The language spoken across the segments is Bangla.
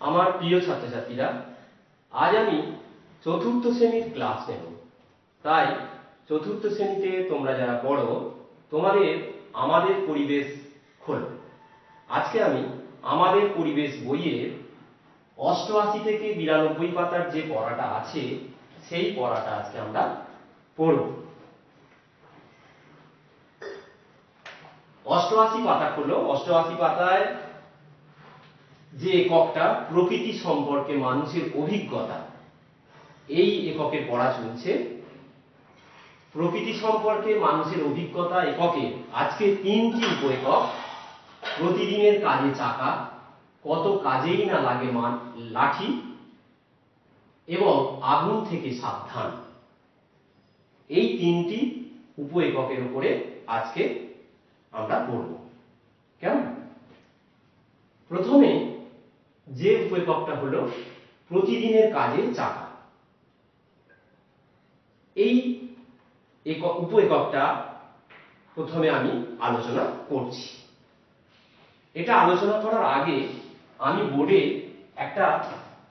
আমার প্রিয় ছাত্রছাত্রীরা, আজ আমি চতুর্থ শ্রেণির ক্লাস নেব। তাই চতুর্থ শ্রেণীতে তোমরা যারা পড়ো, তোমাদের আমাদের পরিবেশ খোলো। আজকে আমি আমাদের পরিবেশ বইয়ের অষ্টআশি থেকে বিরানব্বই পাতার যে পড়াটা আছে, সেই পড়াটা আজকে আমরা পড়ব। অষ্টআশি পাতা খুললো। অষ্টআশি পাতায় যে এককটা প্রকৃতি সম্পর্কে মানুষের অভিজ্ঞতা, এই এককের পড়া চলছে। প্রকৃতি সম্পর্কে মানুষের অভিজ্ঞতা এককে, আজকে তিনটি উপ একক প্রতিদিনের কাজে চাকা, কত কাজেই না লাগে মান, লাঠি, এবং আগুন থেকে সাবধান। এই তিনটি উপ এককের উপরে আজকে আমরা পড়ব। কেমন? প্রথমে যে উপ এককটা হলো প্রতিদিনের কাজে চাকা। এই উপ এককটা প্রথমে আমি আলোচনা করছি। এটা আলোচনা করার আগে আমি বোর্ডে একটা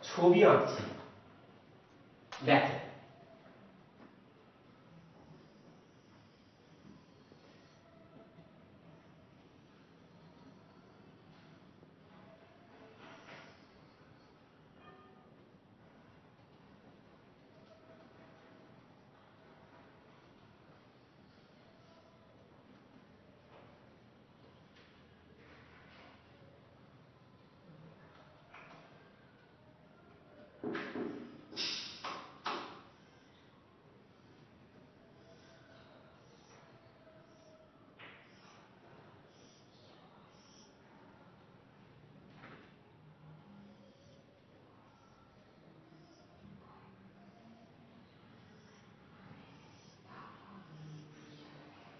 ছবি আঁকছি। দেখো।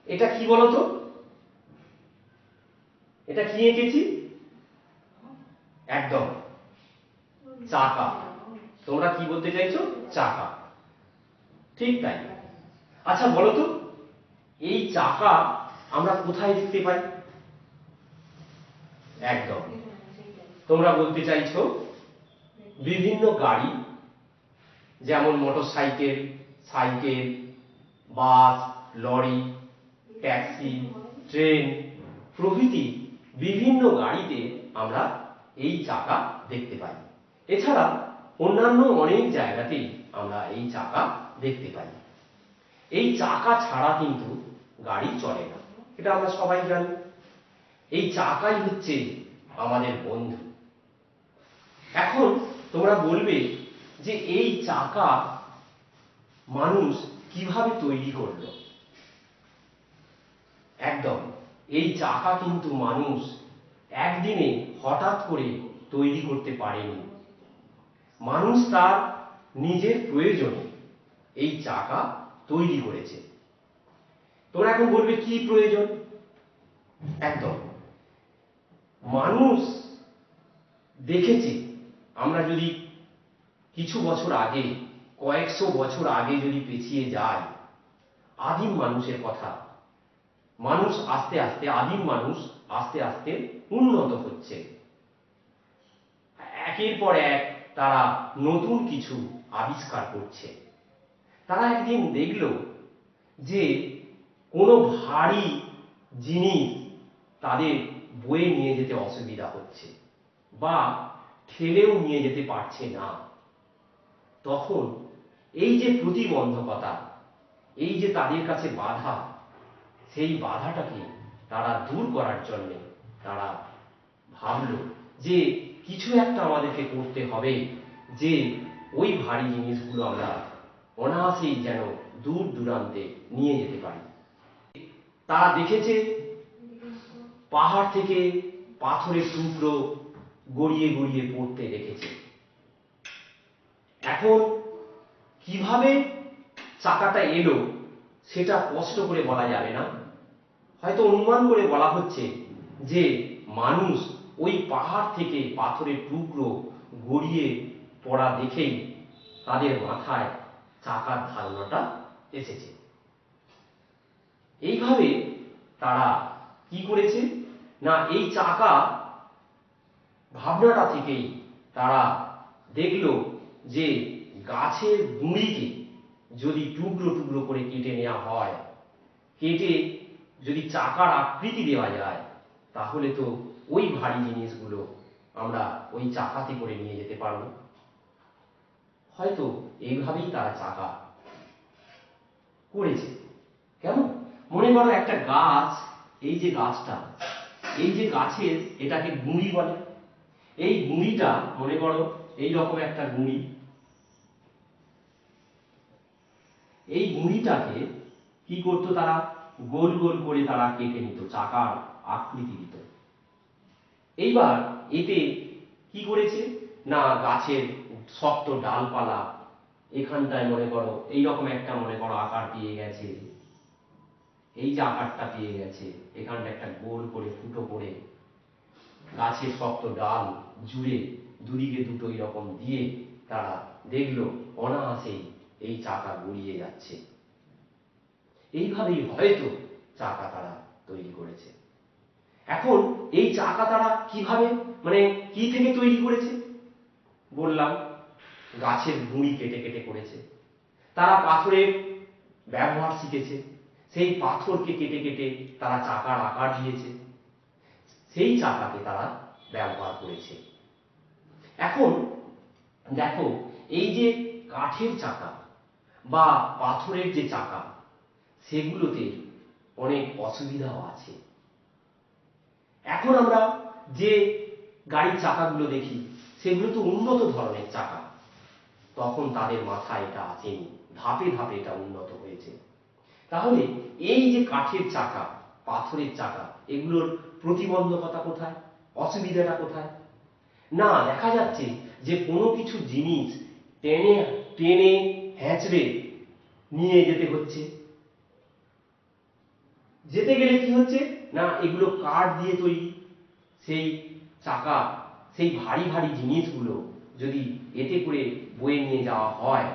এটা কি বলতো? এটা কি এঁকেছি? একদম। চাকা। তোমরা কি বলতে চাইছো? চাকা। ঠিক তাই। আচ্ছা বলো তো এই চাকা আমরা কোথায় দেখতে পাই? একদম। তোমরা বলতে চাইছো, বিভিন্ন গাড়ি, যেমন motorcycle cycle, bus, lorry taxi, train, প্রভৃতি বিভিন্ন গাড়িতে আমরা এই চাকা দেখতে পাই। এছাড়া অন্যান্য অনেক জায়গাতেই আমরা এই চাকা দেখতে পাই। এই চাকা ছাড়া কিন্তু গাড়ি চলে না। এটা আমরা সবাই জানি। এই চাকাই হচ্ছে আমাদের বন্ধু। এখন তোমরা বলবে যে এই চাকা মানুষ কীভাবে তৈরি করল? একদম। এই চাকা কিন্তু মানুষ একদিনে হঠাৎ করে তৈরি করতে পারেনি। মানুষ তার নিজের প্রয়োজনে এই চাকা তৈরি করেছে। তোমরা এখন বলবে কি প্রয়োজন? একদম। মানুষ দেখেছে, আমরা যদি কিছু বছর আগে, কয়েকশো বছর আগে যদি পেছিয়ে যাই, আদিম মানুষের কথা মানুষ আস্তে আস্তে, আদিম মানুষ আস্তে আস্তে উন্নত হচ্ছে। একের পর এক তারা নতুন কিছু আবিষ্কার করছে। তারা একদিন দেখল যে কোনো ভারী জিনিস তাদের বয়ে নিয়ে যেতে অসুবিধা হচ্ছে বা ঠেলেও নিয়ে যেতে পারছে না। তখন এই যে প্রতিবন্ধকতা, এই যে তাদের কাছে বাধা সেই বাধাটাকে তারা দূর করার জন্য তারা ভাবল যে কিছু একটা আমাদেরকে করতে হবে, যে ওই ভারী জিনিসগুলো আমরা অনায়াসেই যেন দূর দূরান্তে নিয়ে যেতে পারি। তারা দেখেছে পাহাড় থেকে পাথরের টুকরো গড়িয়ে গড়িয়ে পড়তে দেখেছে। এখন কীভাবে চাকাটা এলো সেটা স্পষ্ট করে বলা যাবে না। হয়তো অনুমান করে বলা হচ্ছে যে মানুষ ওই পাহাড় থেকে পাথরের টুকরো গড়িয়ে পড়া দেখেই তাদের মাথায় চাকার ধারণাটা এসেছে। এইভাবে তারা কি করেছে? না, এই চাকা ভাবনাটা থেকেই তারা দেখল যে গাছের গুঁড়িকে যদি টুকরো টুকরো করে কেটে নেওয়া হয়, কেটে যদি চাকার আকৃতি দেওয়া যায়, তাহলে তো ওই ভারী জিনিসগুলো আমরা ওই চাকাতে করে নিয়ে যেতে পারব। হয়তো এইভাবেই তারা চাকা করেছে। কেমন? মনে করো একটা গাছ, এই যে গাছটা, এই যে গাছের এটাকে গুঁড়ি বলে। এই গুঁড়িটা, মনে করো এই রকম একটা গুঁড়ি। এই গুঁড়িটাকে কি করতো তারা? গোল গোল করে তারা কেটে নিত, চাকার আকৃতি দিত। এইবার এতে কি করেছে? না, গাছের শক্ত ডালপালা এখানটায় মনে করো, এইরকম একটা মনে করো আকার পেয়ে গেছে। এই যে আকারটা পেয়ে গেছে, এখানটা একটা গোল করে, ফুটো করে গাছের শক্ত ডাল জুড়ে দুদিকে দুটো এরকম দিয়ে তারা দেখল, অনায়াসেই এই চাকা গড়িয়ে যাচ্ছে। এইভাবেই হয়তো চাকা তারা তৈরি করেছে। এখন এই চাকা তারা কীভাবে মানে কি থেকে তৈরি করেছে? বললাম, গাছের গুঁড়ি কেটে কেটে করেছে। তারা পাথরের ব্যবহার শিখেছে। সেই পাথরকে কেটে কেটে তারা চাকার আকার দিয়েছে। সেই চাকাকে তারা ব্যবহার করেছে। এখন দেখো, এই যে কাঠের চাকা বা পাথরের যে চাকা সেগুলোতে অনেক অসুবিধাও আছে। এখন আমরা যে গাড়ির চাকাগুলো দেখি, সেগুলো তো উন্নত ধরনের চাকা। তখন তাদের মাথায় এটা আসেনি। ধাপে ধাপে এটা উন্নত হয়েছে। তাহলে এই যে কাঠের চাকা, পাথরের চাকা, এগুলোর প্রতিবন্ধকতা কোথায়? অসুবিধাটা কোথায়? না, দেখা যাচ্ছে যে কোনো কিছু জিনিস টেনে টেনে হ্যাঁচড়ে নিয়ে যেতে হচ্ছে। যেতে গেলে কি হচ্ছে? না, এগুলো কাঠ দিয়ে তৈরি। সেই চাকা, সেই ভারী ভারী জিনিসগুলো যদি এতে করে বয়ে নিয়ে যাওয়া হয়,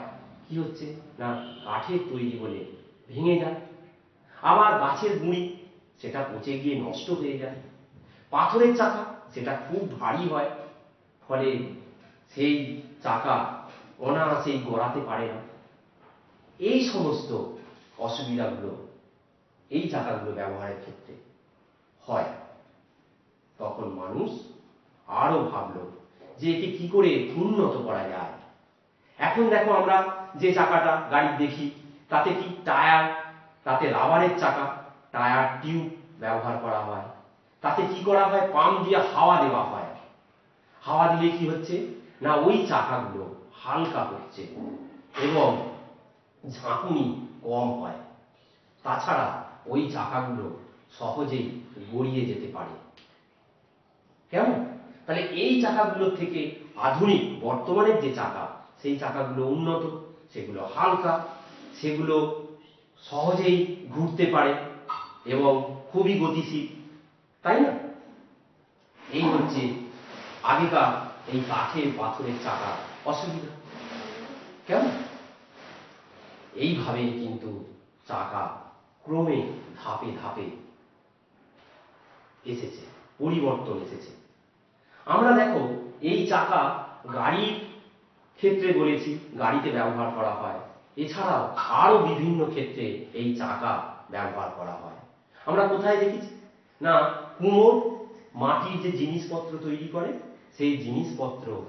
কি হচ্ছে? না, কাঠের তৈরি বলে ভেঙে যায়। আবার গাছের গুঁড়ি, সেটা পচে গিয়ে নষ্ট হয়ে যায়। পাথরের চাকা, সেটা খুব ভারী হয়। ফলে সেই চাকা অনায়াসেই গড়াতে পারে না। এই সমস্ত অসুবিধাগুলো এই চাকাগুলো ব্যবহারের ক্ষেত্রে হয়। তখন মানুষ আরও ভাবলো যে একে কি করে উন্নত করা যায়। এখন দেখো আমরা যে চাকাটা গাড়ি দেখি, তাতে কি টায়ার, তাতে রাবারের চাকা, টায়ার টিউব ব্যবহার করা হয়। তাতে কি করা হয়? পাম্প দিয়ে হাওয়া দেওয়া হয়। হাওয়া দিলে কি হচ্ছে? না, ওই চাকাগুলো হালকা হচ্ছে এবং ঝাঁকুনি কম হয়। তাছাড়া ওই চাকাগুলো সহজেই গড়িয়ে যেতে পারে। কেমন? তাহলে এই চাকাগুলোর থেকে আধুনিক বর্তমানের যে চাকা, সেই চাকাগুলো উন্নত, সেগুলো হালকা, সেগুলো সহজেই ঘুরতে পারে এবং খুবই গতিশীল, তাই না? এই হচ্ছে আগেকার এই কাঠের পাথরের চাকা। অসুবিধা? কেমন? এইভাবেই কিন্তু চাকা ক্রমে ধাপে ধাপে এসেছে, পরিবর্তন এসেছে। আমরা দেখো, এই চাকা গাড়ির ক্ষেত্রে বলেছি, গাড়িতে ব্যবহার করা হয়। এছাড়াও আরও বিভিন্ন ক্ষেত্রে এই চাকা ব্যবহার করা হয়। আমরা কোথায় দেখেছি? না, কুমোর মাটির যে জিনিসপত্র তৈরি করে, সেই জিনিসপত্র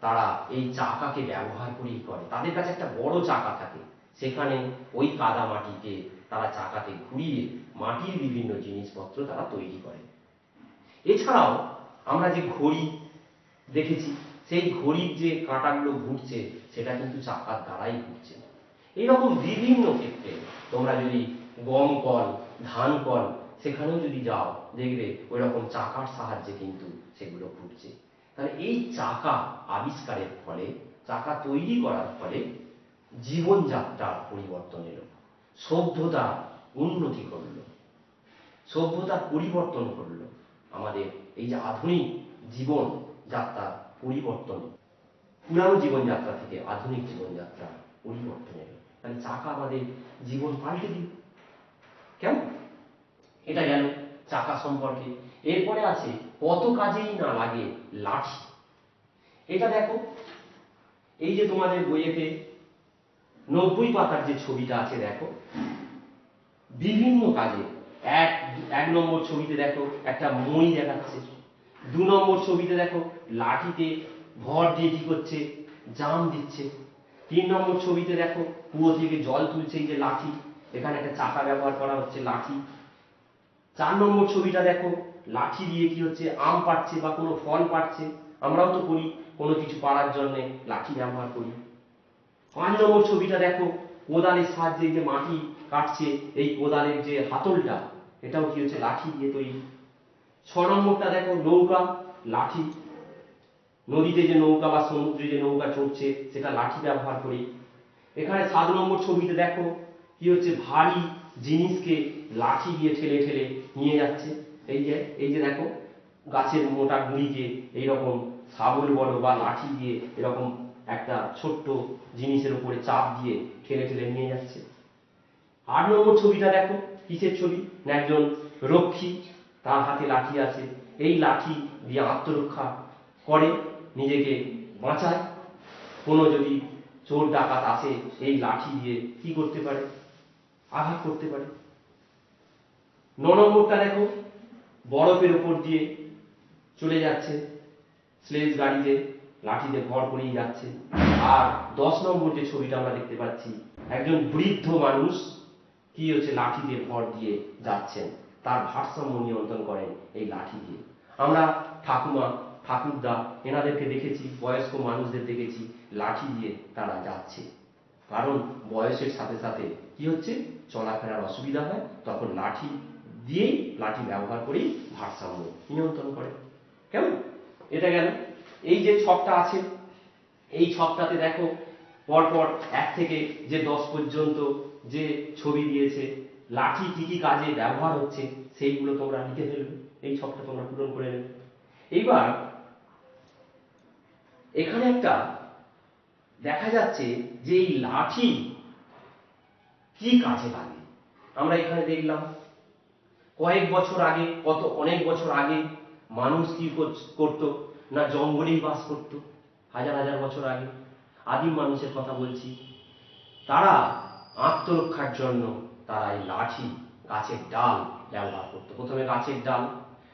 তারা এই চাকাকে ব্যবহার করেই করে। তাদের কাছে একটা বড় চাকা থাকে। সেখানে ওই কাদা মাটিকে তারা চাকাতে ঘুরিয়ে মাটির বিভিন্ন জিনিসপত্র তারা তৈরি করে। এছাড়াও আমরা যে ঘড়ি দেখেছি, সেই ঘড়ির যে কাঁটাগুলো ঘুরছে, সেটা কিন্তু চাকার দ্বারাই ঘুরছে। এইরকম বিভিন্ন ক্ষেত্রে তোমরা যদি গম কল, ধান কল, সেখানেও যদি যাও, দেখবে ওই রকম চাকার সাহায্যে কিন্তু সেগুলো ঘুরছে। তাহলে এই চাকা আবিষ্কারের ফলে, চাকা তৈরি করার ফলে জীবনযাত্রার পরিবর্তন এলো সভ্যতা উন্নতি করল। সভ্যতার পরিবর্তন করল। আমাদের এই যে আধুনিক জীবন যাত্রা পরিবর্তন, পুরানো জীবনযাত্রা থেকে আধুনিক জীবনযাত্রা পরিবর্তন এলো তাহলে চাকা আমাদের জীবন পাল্টে দিল। কেমন? এটা গেল চাকা সম্পর্কে। এরপরে আছে, কত কাজেই না লাগে লাঠি। এটা দেখো, এই যে তোমাদের বইয়েতে নব্বই পাতার যে ছবিটা আছে, দেখো, বিভিন্ন কাজে, এক এক নম্বর ছবিতে দেখো, একটা মই দেখাচ্ছে, দু নম্বর ছবিতে দেখো, লাঠিতে ভর দিয়ে কি করছে, জাম দিচ্ছে, তিন নম্বর ছবিতে দেখো, কুয়ো থেকে জল তুলছে এই যে লাঠি, এখানে একটা চাকা ব্যবহার করা হচ্ছে লাঠি, চার নম্বর ছবিটা দেখো, লাঠি দিয়ে কি হচ্ছে, আম পাচ্ছে বা কোনো ফল পাচ্ছে আমরাও তো করি, কোনো কিছু পাড়ার জন্যে লাঠি ব্যবহার করি। পাঁচ নম্বর ছবিটা দেখো, কোদালের সাহায্যে যে মাটি কাটছে, এই কোদালের যে হাতলটা, এটাও কি হচ্ছে, লাঠি দিয়ে তৈরি। ছ নম্বরটা দেখো, নৌকা, লাঠি। নদীতে যে নৌকা বা সমুদ্রে যে নৌকা চড়ছে, সেটা লাঠি ব্যবহার করি। এখানে সাত নম্বর ছবিতে দেখো, কি হচ্ছে, ভারী জিনিসকে লাঠি দিয়ে ঠেলে ঠেলে নিয়ে যাচ্ছে। এই যে এই যে দেখো, গাছের মোটা গুঁড়িকে এইরকম শাবল বলো বা লাঠি দিয়ে এরকম একটা ছোট্ট জিনিসের উপরে চাপ দিয়ে ঠেলে ঠেলে নিয়ে যাচ্ছে। আট নম্বর ছবিটা দেখো, কিসের ছবি? না একজন রক্ষী তার হাতে লাঠি আছে। এই লাঠি দিয়ে আত্মরক্ষা করে, নিজেকে বাঁচায়। কোনো যদি চোর ডাকাত আসে, এই লাঠি দিয়ে কি করতে পারে? আঘাত করতে পারে। ন নম্বরটা দেখো, বরফের উপর দিয়ে চলে যাচ্ছে, স্লেজ গাড়িতে। লাঠিতে ভর করেই যাচ্ছে। আর দশ নম্বর যে ছবিটা আমরা দেখতে পাচ্ছি, একজন বৃদ্ধ মানুষ কি হচ্ছে লাঠি দিয়ে ভর দিয়ে যাচ্ছেন। তার ভারসাম্য নিয়ন্ত্রণ করেন এই লাঠি দিয়ে আমরা ঠাকুমা, ঠাকুরদা এনাদেরকে দেখেছি, বয়স্ক মানুষদের দেখেছি, লাঠি দিয়ে তারা যাচ্ছে। কারণ বয়সের সাথে সাথে কি হচ্ছে? চলাফেরার অসুবিধা হয়, তখন লাঠি দিয়েই লাঠি ব্যবহার করেই ভারসাম্য নিয়ন্ত্রণ করে। কেমন? এটা গেল এই যে ছকটা আছে, এই ছকটাতে দেখো, পরপর এক থেকে যে দশ পর্যন্ত যে ছবি দিয়েছে, লাঠি কি কি কাজে ব্যবহার হচ্ছে, সেইগুলো তোমরা লিখে ফেলবে। এই ছকটা তোমরা পূরণ করে নেবে। এইবার এখানে একটা দেখা যাচ্ছে যে এই লাঠি কি কাজে লাগে। আমরা এখানে দেখলাম, কয়েক বছর আগে, কত অনেক বছর আগে মানুষ কি কর- করতো? না জঙ্গলেই বাস করতো, হাজার হাজার বছর আগে। আদিম মানুষের কথা বলছি। তারা আত্মরক্ষার জন্য তারা এই লাঠি, গাছের ডাল ব্যবহার করতো। প্রথমে গাছের ডাল,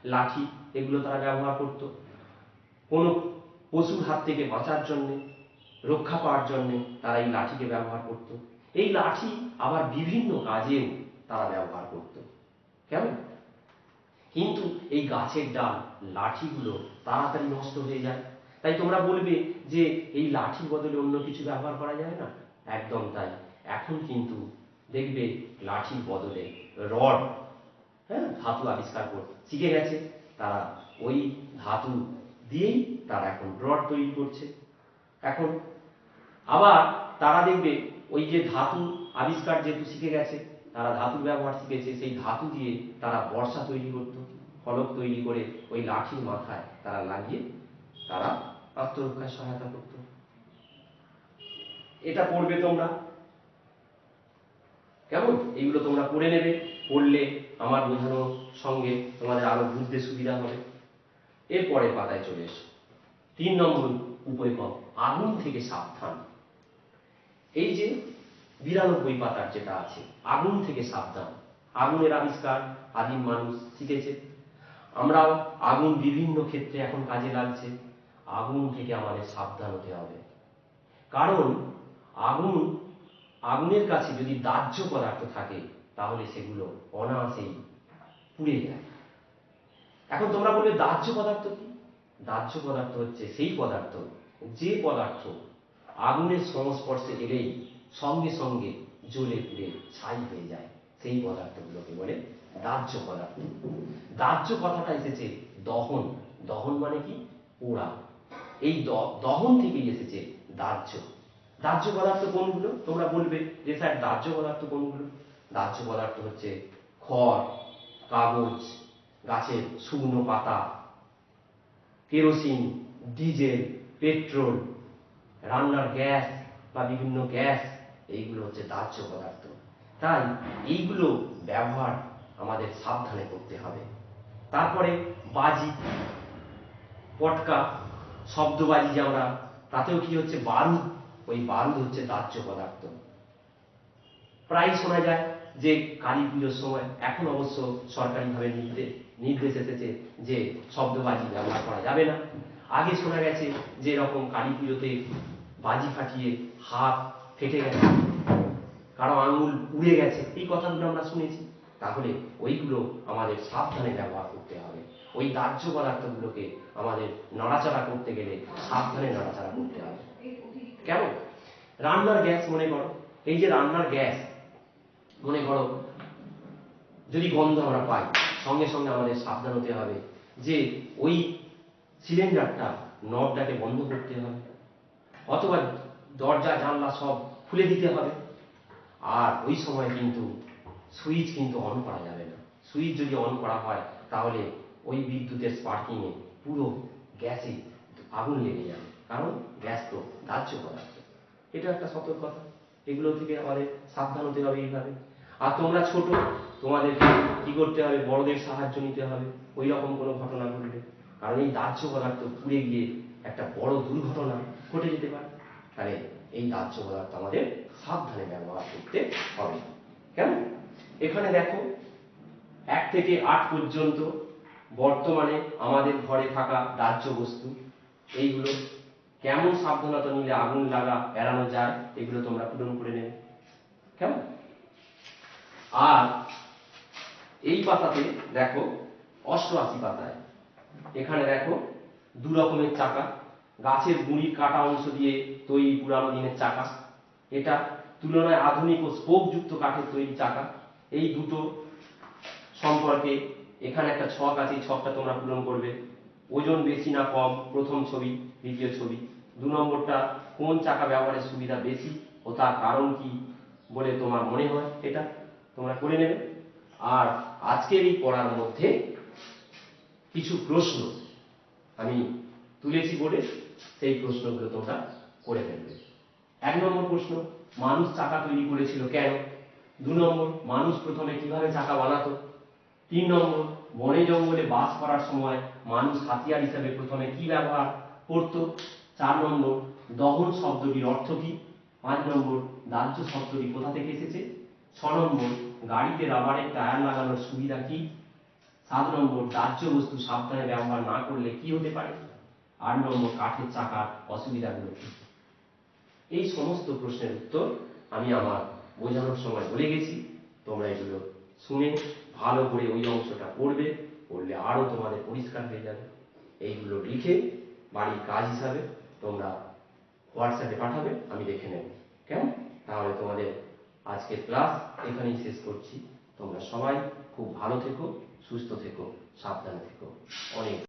লাঠি, এগুলো তারা ব্যবহার করত। কোনো পশুর হাত থেকে বাঁচার জন্যে, রক্ষা পাওয়ার জন্যে তারা এই লাঠিকে ব্যবহার করত। এই লাঠি আবার বিভিন্ন কাজেও তারা ব্যবহার করত। কেমন কিন্তু এই গাছের ডাল, লাঠিগুলো তাড়াতাড়ি নষ্ট হয়ে যায়। তাই তোমরা বলবে যে এই লাঠির বদলে অন্য কিছু ব্যবহার করা যায় না? একদম তাই। এখন কিন্তু দেখবে লাঠির বদলে রড হ্যাঁ ধাতু আবিষ্কার করতে শিখে গেছে। তারা ওই ধাতু দিয়েই তারা এখন রড তৈরি করছে। এখন আবার তারা দেখবে ওই যে ধাতু আবিষ্কার যেহেতু শিখে গেছে তারা ধাতুর ব্যবহার শিখেছে, সেই ধাতু দিয়ে তারা বর্ষা তৈরি করতো, ফলক তৈরি করে ওই লাঠির মাথায় তারা লাগিয়ে তারা আত্মরক্ষায় সহায়তা করত। এটা পড়বে তোমরা। কেমন? এইগুলো তোমরা পড়ে নেবে। পড়লে আমার বোঝানোর সঙ্গে তোমাদের আরও বুঝতে সুবিধা হবে। এরপরে পাতায় চলে এসো। তিন নম্বর উপরিপদ আগুন থেকে সাবধান। এই যে বিরানব্বই পাতার যেটা আছে, আগুন থেকে সাবধান। আগুনের আবিষ্কার আদিম মানুষ শিখেছে। আমরাও আগুন বিভিন্ন ক্ষেত্রে এখন কাজে লাগছে। আগুন থেকে আমাদের সাবধান হতে হবে। কারণ আগুন, আগুনের কাছে যদি দাহ্য পদার্থ থাকে, তাহলে সেগুলো অনায়াসেই পুড়ে যায়। এখন তোমরা বলবে, দাহ্য পদার্থ কি? দাহ্য পদার্থ হচ্ছে সেই পদার্থ, যে পদার্থ আগুনের সংস্পর্শে এলেই সঙ্গে সঙ্গে জ্বলে পুড়ে ছাই হয়ে যায় সেই পদার্থগুলোকে বলে দাহ্য পদার্থ। দাহ্য কথাটা এসেছে দহন। দহন মানে কি? পোড়া। এই দহন থেকেই এসেছে দাহ্য। দাহ্য পদার্থ কোনগুলো? তোমরা বলবে যে স্যার, দাহ্য পদার্থ কোনগুলো? দাহ্য পদার্থ হচ্ছে খড়, কাগজ, গাছের শুকনো পাতা, কেরোসিন, ডিজেল, পেট্রোল, রান্নার গ্যাস বা বিভিন্ন গ্যাস। এইগুলো হচ্ছে দাহ্য পদার্থ। তাই এইগুলো ব্যবহার আমাদের সাবধানে করতে হবে। তারপরে বাজি, পটকা, শব্দবাজি আমরা, তাতেও কি হচ্ছে বারুদ? ওই বারুদ হচ্ছে দাহ্য পদার্থ। প্রায় শোনা যায় যে কালী পুজোর সময় এখন অবশ্য সরকারিভাবে নির্দেশ নির্দেশ এসেছে যে শব্দবাজি ব্যবহার করা যাবে না। আগে শোনা গেছে যে এরকম কালী পুজোতে বাজি ফাটিয়ে হাত ফেটে গেছে। কারও আঙুল উড়ে গেছে। এই কথাগুলো আমরা শুনেছি। তাহলে ওইগুলো আমাদের সাবধানে ব্যবহার করতে হবে। ওই দাহ্য পদার্থগুলোকে আমাদের নড়াচড়া করতে গেলে সাবধানে নড়াচড়া করতে হবে। কেন? রান্নার গ্যাস মনে করো। এই যে রান্নার গ্যাস, মনে করো, যদি গন্ধ আমরা পাই, সঙ্গে সঙ্গে আমাদের সাবধান হতে হবে যে ওই সিলিন্ডারটা, নবটাকে বন্ধ করতে হবে। অথবা দরজা, জানলা সব খুলে দিতে হবে। আর ওই সময় কিন্তু সুইচ কিন্তু অন করা যাবে না। সুইচ যদি অন করা হয়, তাহলে ওই বিদ্যুতের স্পার্কিংয়ে পুরো গ্যাসে আগুন লেগে যাবে। কারণ গ্যাস তো দাহ্য পদার্থ। এটা একটা সতর্কতা এগুলো থেকে আমাদের সাবধান হতে হবে এইভাবে। আর তোমরা ছোট তোমাদের কি করতে হবে? বড়দের সাহায্য নিতে হবে। ওই রকম কোনো ঘটনা ঘটলে। কারণ এই দাহ্য পদার্থ পুড়ে গিয়ে একটা বড় দুর্ঘটনা ঘটে যেতে পারে। তাহলে এই দাহ্য পদার্থ আমাদের সাবধানে ব্যবহার করতে হবে। কেমন? এখানে দেখো, এক থেকে আট পর্যন্ত বর্তমানে আমাদের ঘরে থাকা দাহ্য বস্তু, এইগুলো কেমন সাবধানতা নিলে আগুন লাগা, এড়ানো যায়, এগুলো তোমরা পূরণ করে নেবে। কেমন? আর এই পাতাতে দেখো, অষ্টআশি পাতায়। এখানে দেখো, দু রকমের চাকা গাছের গুঁড়ির কাটা অংশ দিয়ে তৈরি পুরানো দিনের চাকা। এটা তুলনায় আধুনিক ও স্পোকযুক্ত কাঠের তৈরি চাকা। এই দুটো সম্পর্কে এখানে একটা ছক আছে, এই ছকটা তোমরা পূরণ করবে। ওজন বেশি না কম, প্রথম ছবি, দ্বিতীয় ছবি। দু নম্বরটা, কোন চাকা ব্যবহারের সুবিধা বেশি ও তার কারণ কি বলে তোমার মনে হয় এটা? তোমরা করে নেবে। আর আজকের এই পড়ার মধ্যে কিছু প্রশ্ন আমি তুলেছি বোর্ডে। সেই প্রশ্নগুলো তোমরা করে ফেলবে। এক নম্বর প্রশ্ন, মানুষ চাকা তৈরি করেছিল কেন? দু নম্বর, মানুষ প্রথমে কীভাবে চাকা বানাতো? তিন নম্বর, বনে জঙ্গলে বাস করার সময় মানুষ হাতিয়ার হিসাবে প্রথমে কি ব্যবহার করত? চার নম্বর, দহন শব্দটির অর্থ কি? পাঁচ নম্বর, দাহ্য শব্দটি কোথা থেকে এসেছে? ছ নম্বর, গাড়িতে রাবারের টায়ার লাগানোর সুবিধা কি? সাত নম্বর, দাহ্য বস্তু সাবধানে ব্যবহার না করলে কি হতে পারে? আট নম্বর কাঠের চাকার অসুবিধাগুলো এই সমস্ত প্রশ্নের উত্তর আমি আমার বোঝানোর সময় বলে গেছি। তোমরা এগুলো শুনে ভালো করে ওই অংশটা পড়বে, পড়লে আরও তোমাদের পরিষ্কার হয়ে যাবে। এইগুলো লিখে বাড়ির কাজ হিসাবে তোমরা হোয়াটসঅ্যাপে পাঠাবে, আমি দেখে নেব। কেমন? তাহলে তোমাদের আজকের ক্লাস এখানেই শেষ করছি। তোমরা সবাই খুব ভালো থেকো, সুস্থ থেকো, সাবধানে থেকো। অনেক